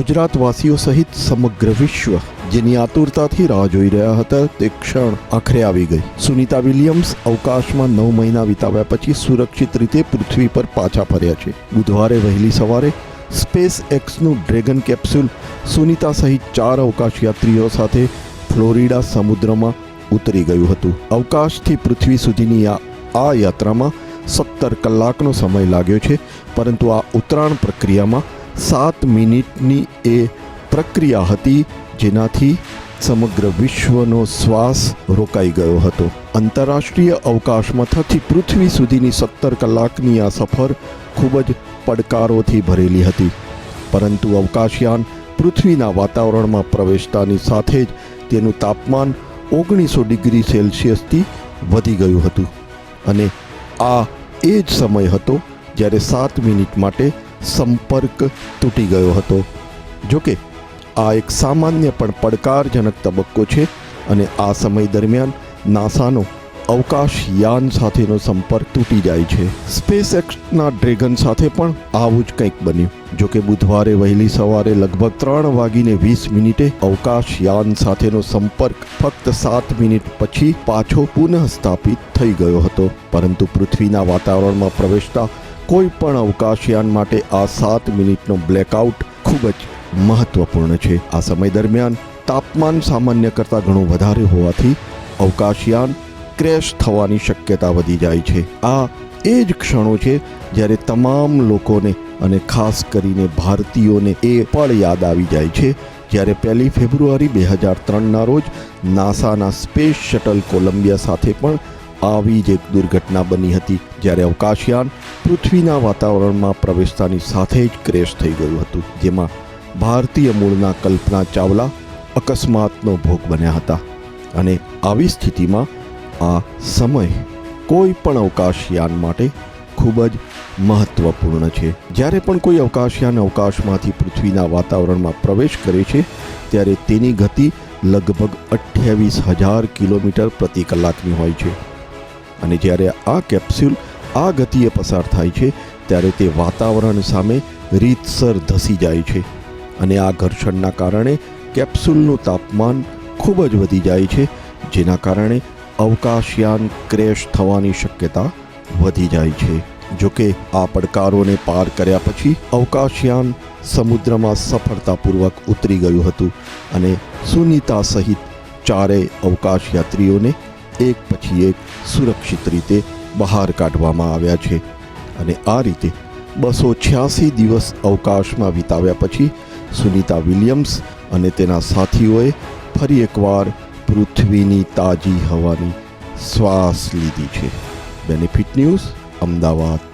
ગુજરાતવાસીઓ સહિત સમગ્ર વિશ્વ જેની આતુરતાથી રાહ જોઈ રહ્યા હતા તે ક્ષણ આખરે આવી ગઈ. સુનિતા વિલિયમ્સ અવકાશમાં નવ મહિના વિતાવ્યા પછી સુરક્ષિત રીતે પૃથ્વી પર પાછા ફર્યા છે. બુધવારે વહેલી સવારે સ્પેસ એક્સનું ડ્રેગન કેપ્સ્યુલ સુનિતા સહિત ચાર અવકાશયાત્રીઓ સાથે ફ્લોરિડા સમુદ્રમાં ઉતરી ગયું હતું. અવકાશથી પૃથ્વી સુધીની આ યાત્રામાં સત્તર કલાકનો સમય લાગ્યો છે, પરંતુ આ ઉતરાણ પ્રક્રિયામાં સાત મિનિટની એ પ્રક્રિયા હતી જેનાથી સમગ્ર વિશ્વનો શ્વાસ રોકાઈ ગયો હતો. આંતરરાષ્ટ્રીય અવકાશ મથકથી પૃથ્વી સુધીની સત્તર કલાકની આ સફર ખૂબ જ પડકારોથી ભરેલી હતી. પરંતુ અવકાશયાન પૃથ્વીના વાતાવરણમાં પ્રવેશતાની સાથે જ તેનું તાપમાન ઓગણીસો ડિગ્રી સેલ્સિયસથી વધી ગયું હતું. અને આ એ જ સમય હતો જ્યારે સાત મિનિટ માટે સંપર્ક તૂટી ગયો હતો. જોકે, આ એક સામાન્ય પણ પડકારજનક તબક્કો છે અને આ સમય દરમિયાન નાસાનો અવકાશયાન સાથેનો સંપર્ક તૂટી જાય છે. સ્પેસ એક્સના ડ્રેગન સાથે પણ આવું જ કંઈક બન્યું. જોકે, બુધવારે વહેલી સવારે લગભગ ત્રણ વાગીને વીસ મિનિટે અવકાશયાન સાથેનો સંપર્ક ફક્ત સાત મિનિટ પછી પાછો પુનઃ સ્થાપિત થઈ ગયો હતો. પરંતુ પૃથ્વીના વાતાવરણમાં પ્રવેશતા કોઈ પણ અવકાશયાન માટે આ સાત મિનિટનો બ્લેકઆઉટ ખૂબ જ મહત્વપૂર્ણ છે. આ સમય દરમિયાન તાપમાન સામાન્ય કરતાં ઘણું વધારે હોવાથી અવકાશયાન ક્રેશ થવાની શક્યતા વધી જાય છે. આ એ જ ક્ષણો છે જ્યારે તમામ લોકોને અને ખાસ કરીને ભારતીયોને એ પળ યાદ આવી જાય છે જ્યારે પહેલી ફેબ્રુઆરી બે હજાર ત્રણના રોજ નાસાના સ્પેસ શટલ કોલંબિયા સાથે પણ આવી જ એક દુર્ઘટના બની હતી જ્યારે અવકાશયાન પૃથ્વીના વાતાવરણમાં પ્રવેશતાની સાથે જ ક્રેશ થઈ ગયું હતું, જેમાં ભારતીય મૂળના કલ્પના ચાવલા અકસ્માતનો ભોગ બન્યા હતા. અને આવી સ્થિતિમાં આ સમય કોઈ પણ અવકાશયાન માટે ખૂબ જ મહત્વપૂર્ણ છે. જ્યારે પણ કોઈ અવકાશયાન અવકાશમાંથી પૃથ્વીના વાતાવરણમાં પ્રવેશ કરે છે, ત્યારે તેની ગતિ લગભગ અઠ્યાવીસ હજાર કિલોમીટર પ્રતિ કલાકની હોય છે. અને જ્યારે આ કેપ્સ્યુલ આ ગતિએ પસાર થાય છે, ત્યારે તે વાતાવરણ સામે રીતસર ધસી જાય છે. અને આ ઘર્ષણના કારણે કેપ્સ્યુલનું તાપમાન ખૂબ જ વધી જાય છે, જેના કારણે અવકાશયાન ક્રેશ થવાની શક્યતા વધી જાય છે. જોકે, આ પડકારોને પાર કર્યા પછી અવકાશયાન સમુદ્રમાં સફળતાપૂર્વક ઉતરી ગયું હતું અને સુનિતા સહિત ચારેય અવકાશયાત્રીઓને એક પછી એક સુરક્ષિત રીતે બહાર કાઢવામાં આવ્યા છે અને આ રીતે બસો છ્યાસી દિવસ અવકાશમાં વિતાવ્યા પછી સુનીતા વિલિયમ્સ અને તેના સાથીઓએ ફરી એકવાર પૃથ્વીની તાજી હવાની શ્વાસ લીધી છે. Benefit news Ahmedabad.